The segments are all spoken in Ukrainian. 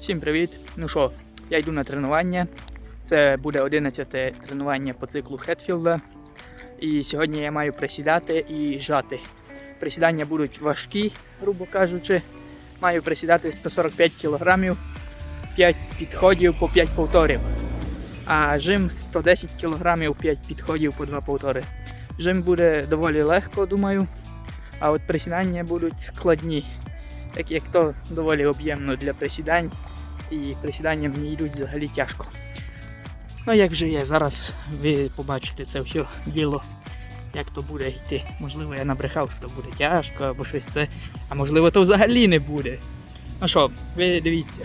Всім привіт! Ну що, я йду на тренування. Це буде 11 тренування по циклу Хетфілда. І сьогодні я маю присідати і жати. Присідання будуть важкі, грубо кажучи. Маю присідати 145 кг, 5 підходів по 5 повторів. А жим 110 кг, 5 підходів по 2 повтори. Жим буде доволі легко, думаю. А от присідання будуть складні, так як то доволі об'ємно для присідань і присідання мені йдуть взагалі тяжко. Ну як же є, зараз ви побачите це все діло, як то буде йти. Можливо, я набрехав, що то буде тяжко або щось це, а можливо, то взагалі не буде. Ну що, ви дивіться.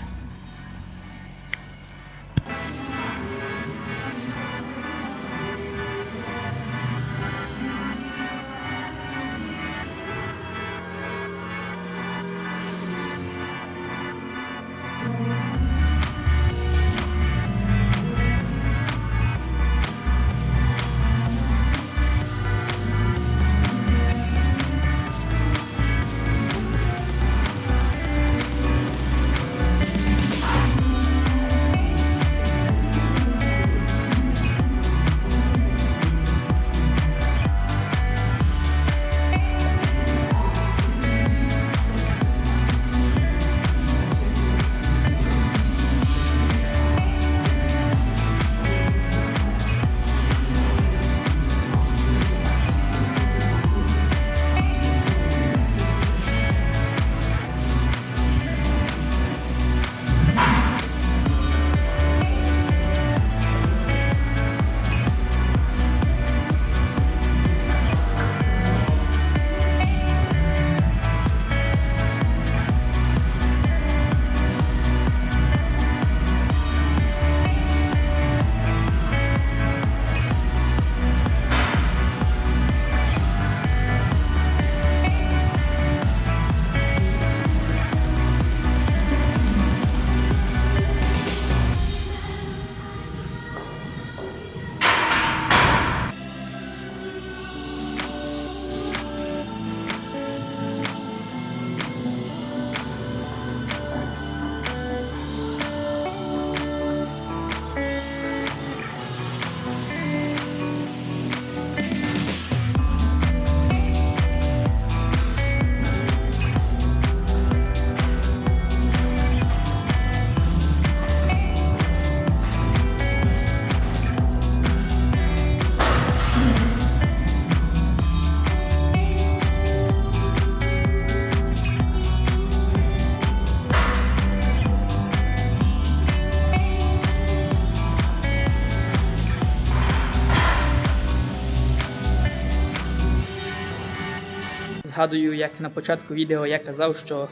Згадую, як на початку відео я казав, що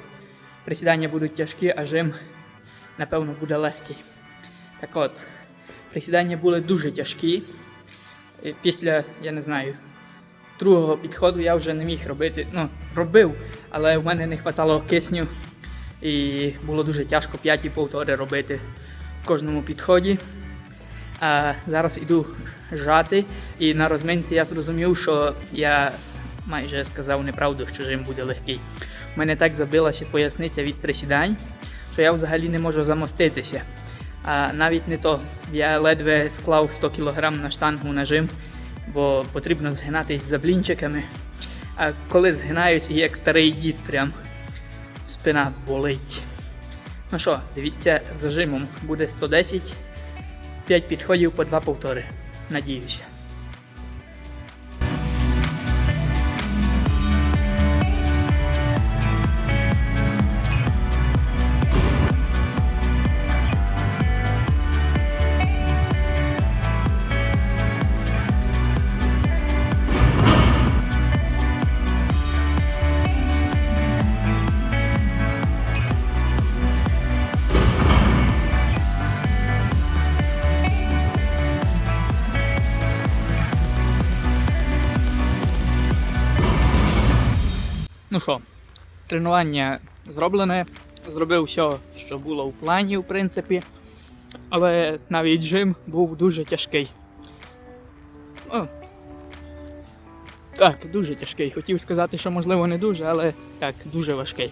присідання будуть тяжкі, а жим, напевно, буде легкий. Так от, присідання були дуже тяжкі. Після, я не знаю, другого підходу я вже не міг робити. Ну, робив, але в мене не вистачало кисню. І було дуже тяжко п'яті повтори робити в кожному підході. А зараз іду жати, і на розминці я зрозумів, що я майже сказав неправду, що жим буде легкий. У мене так забилася поясниця від присідань, що я взагалі не можу замоститися. А навіть не то. Я ледве склав 100 кг на штангу на жим, бо потрібно згинатись за блінчиками. А коли згинаюсь, як старий дід, прям спина болить. Ну що, дивіться, за жимом буде 110, 5 підходів по 2 повтори. Надіюся. Ну що, тренування зроблене. Зробив все, що було в плані, в принципі. Але навіть жим був дуже тяжкий. О, так, дуже тяжкий. Хотів сказати, що можливо не дуже, але так, дуже важкий.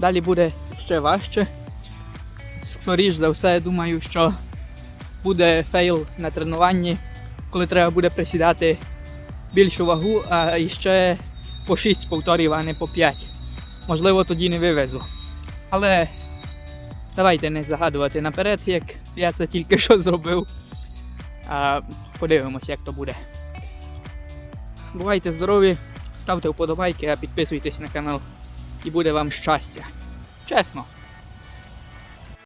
Далі буде ще важче. скоріш за все, думаю, що буде фейл на тренуванні, коли треба буде присідати більшу вагу, а іще по 6 повторів, а не по 5. Можливо, тоді не вивезу. Але давайте не загадувати наперед, як я це тільки що зробив. А, подивимось, як то буде. Бувайте здорові, ставте вподобайки, а підписуйтесь на канал і буде вам щастя. Чесно.